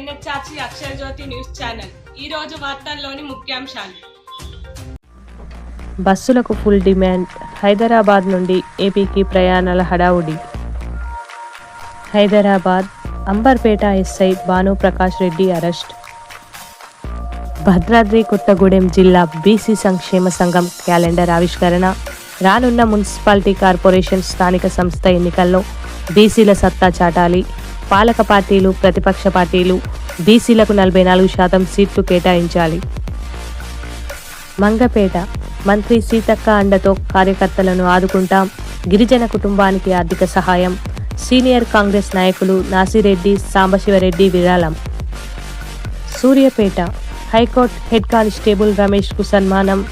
News channel. ఈ రోజు వార్తల్లోని ముఖ్యాంశాలు. బస్సులకు ఫుల్ డిమాండ్. హైదరాబాద్ నుండి ఏపీకి ప్రయాణాల హడావుడి. Hyderabad Amberpet SI Bhanuprakash Reddy arrest. Bhadradri Kothagudem జిల్లా బీసీ సంక్షేమ సంఘం క్యాలెండర్ ఆవిష్కరణ. రానున్న మున్సిపాలిటీ కార్పొరేషన్ స్థానిక సంస్థ ఎన్నికల్లో బీసీల సత్తా చాటాలి. పాలక పార్టీలు ప్రతిపక్ష పార్టీలు బీసీలకు నలభై నాలుగు శాతం సీట్లు కేటాయించాలి. మంగపేట మంత్రి సీతక్క అండతో కార్యకర్తలను ఆదుకుంటాం. గిరిజన కుటుంబానికి ఆర్థిక సహాయం. సీనియర్ కాంగ్రెస్ నాయకులు నాసిరెడ్డి సాంబశివరెడ్డి విరాళం. Suryapet high court head constable రమేష్కు సన్మానం.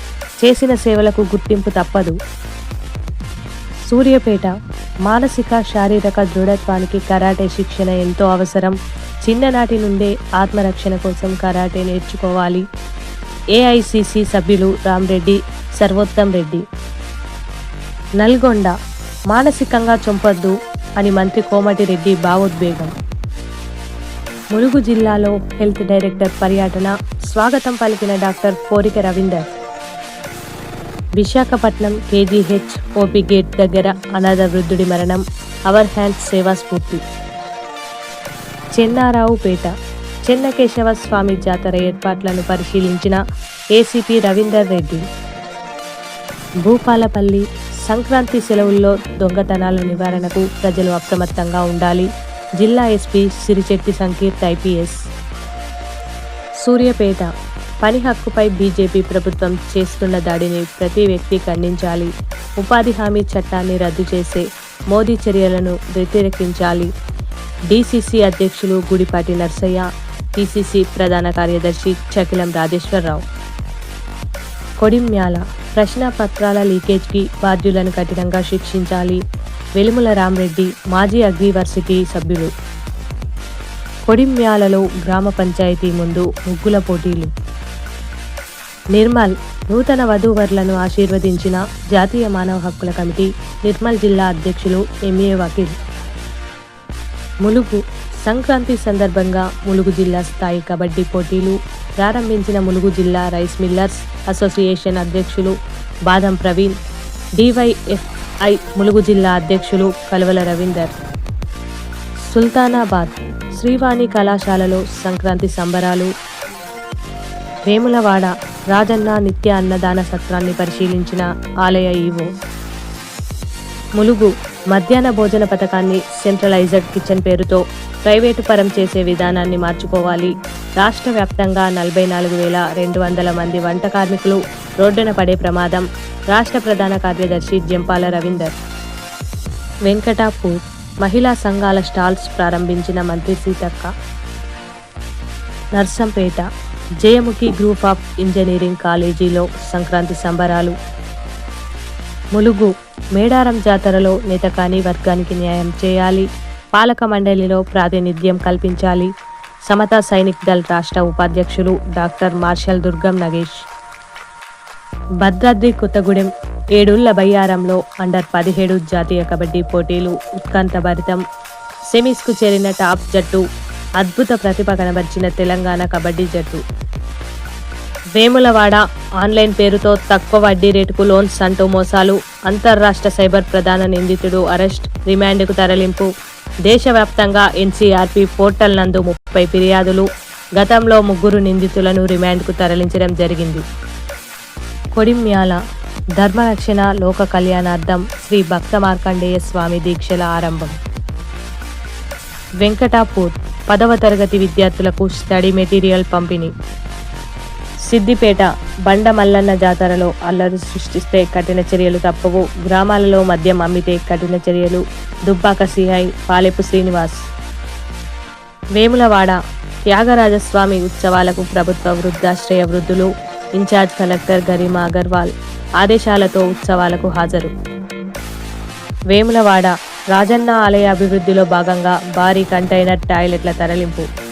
చేసిన సేవలకు గుర్తింపు తప్పదు. సూర్యపేట మానసిక శారీరక దృఢత్వానికి కరాటే శిక్షణ ఎంతో అవసరం. చిన్ననాటి నుండే ఆత్మరక్షణ కోసం కరాటే నేర్చుకోవాలి. ఏఐసిసి సభ్యులు రామ్రెడ్డి సర్వోత్తం రెడ్డి. నల్గొండ మానసికంగా చొంపొద్దు అని మంత్రి కోమటిరెడ్డి భావోద్వేగం. ములుగు జిల్లాలో హెల్త్ డైరెక్టర్ పర్యటన స్వాగతం పలికిన doctor Korika Ravinder. Visakhapatnam KGH OP gate దగ్గర అనాథ వృద్ధుడి మరణం అవర్ హ్యాండ్స్ సేవా స్ఫూర్తి. చెన్నారావుపేట చెన్నకేశవ స్వామి జాతర ఏర్పాట్లను పరిశీలించిన ఏసీపీ రవీందర్ రెడ్డి. భూపాలపల్లి సంక్రాంతి సెలవుల్లో దొంగతనాల నివారణకు ప్రజలు అప్రమత్తంగా ఉండాలి. జిల్లా ఎస్పీ సిరిచెట్టి సంకీర్త్ ఐపీఎస్. సూర్యపేట పని హక్కుపై బీజేపీ ప్రభుత్వం చేస్తున్న దాడిని ప్రతి వ్యక్తి ఖండించాలి. ఉపాధి హామీ చట్టాన్ని రద్దు చేసే మోదీ చర్యలను వ్యతిరేకించాలి. డీసీసీ అధ్యక్షులు గుడిపాటి నర్సయ్య పిసిసి ప్రధాన కార్యదర్శి చకిలం రాజేశ్వరరావు. కొడిమ్యాల ప్రశ్నపత్రాల లీకేజ్కి బాధ్యులను కఠినంగా శిక్షించాలి. వెలుముల రామరెడ్డి మాజీ అగ్రివర్సిటీ సభ్యులు. కొడిమ్యాలలో గ్రామ పంచాయతీ ముందు ముగ్గుల పోటీలు. నిర్మల్ నూతన వధూవరులను ఆశీర్వదించిన జాతీయ మానవ హక్కుల కమిటీ నిర్మల్ జిల్లా అధ్యక్షులు ఎంఏ వకీల్. ములుగు సంక్రాంతి సందర్భంగా ములుగు జిల్లా స్థాయి కబడ్డీ పోటీలు ప్రారంభించిన ములుగు జిల్లా రైస్ మిల్లర్స్ అసోసియేషన్ అధ్యక్షులు బాదం ప్రవీణ్ డివైఎఫ్ఐ ములుగు జిల్లా అధ్యక్షులు కలువల రవీందర్. సుల్తానాబాద్ శ్రీవాణి కళాశాలలో సంక్రాంతి సంబరాలు. వేములవాడ రాజన్న నిత్య అన్నదాన సత్రాన్ని పరిశీలించిన ఆలయ ఈవో. ములుగు మధ్యాహ్న భోజన పథకాన్ని సెంట్రలైజ్డ్ కిచెన్ పేరుతో ప్రైవేటు పరం చేసే విధానాన్ని మార్చుకోవాలి. రాష్ట్ర వ్యాప్తంగా నలభై నాలుగు వేల రెండు వందల మంది వంట కార్మికులు రోడ్డున పడే ప్రమాదం. రాష్ట్ర ప్రధాన కార్యదర్శి జంపాల రవీందర్. వెంకటాపూర్ మహిళా సంఘాల స్టాల్స్ ప్రారంభించిన మంత్రి Seethakka. Narsampet Jayamukhi group of engineering కాలేజీలో సంక్రాంతి సంబరాలు. ములుగు మేడారం జాతరలో నేతకాని వర్గానికి న్యాయం చేయాలి. పాలక మండలిలో ప్రాతినిధ్యం కల్పించాలి. సమతా సైనిక్ దళ్ రాష్ట్ర ఉపాధ్యక్షులు డాక్టర్ మార్షల్ దుర్గం నగేష్. భద్రాద్రి కొత్తగూడెం ఏడుళ్ళ బయ్యారంలో అండర్ పదిహేడు జాతీయ కబడ్డీ పోటీలు ఉత్కంఠభరితం సెమీస్కు చేరిన టాప్ జట్టు అద్భుత ప్రతిభ కనబర్చిన తెలంగాణ కబడ్డీ జట్టు. వేములవాడ ఆన్లైన్ పేరుతో తక్కువ వడ్డీ రేటుకు లోన్స్ అంటూ మోసాలు. అంతర్రాష్ట్ర సైబర్ ప్రధాన నిందితుడు అరెస్ట్ రిమాండ్కు తరలింపు. దేశవ్యాప్తంగా ఎన్సీఆర్పి పోర్టల్ నందు ముప్పై ఫిర్యాదులు. గతంలో ముగ్గురు నిందితులను రిమాండ్కు తరలించడం జరిగింది. కొడిమ్యాల ధర్మరక్షణ లోక కళ్యాణార్థం శ్రీ భక్త మార్కండేయ స్వామి దీక్షల ఆరంభం. వెంకటాపూర్ పదవ తరగతి విద్యార్థులకు స్టడీ మెటీరియల్ పంపిణీ. సిద్దిపేట బండ మల్లన్న జాతరలో అల్లరి సృష్టిస్తే కఠిన చర్యలు తప్పవు. గ్రామాలలో మద్యం అమ్మితే కఠిన చర్యలు. దుబ్బాక సిఐ పాలెపు శ్రీనివాస్. వేములవాడ త్యాగరాజస్వామి ఉత్సవాలకు ప్రభుత్వ వృద్ధాశ్రయ వృద్ధులు ఇన్ఛార్జ్ కలెక్టర్ గరిమా అగర్వాల్ ఆదేశాలతో ఉత్సవాలకు హాజరు. వేములవాడ రాజన్న ఆలయ అభివృద్ధిలో భాగంగా భారీ కంటైనర్ టాయిలెట్ల తరలింపు.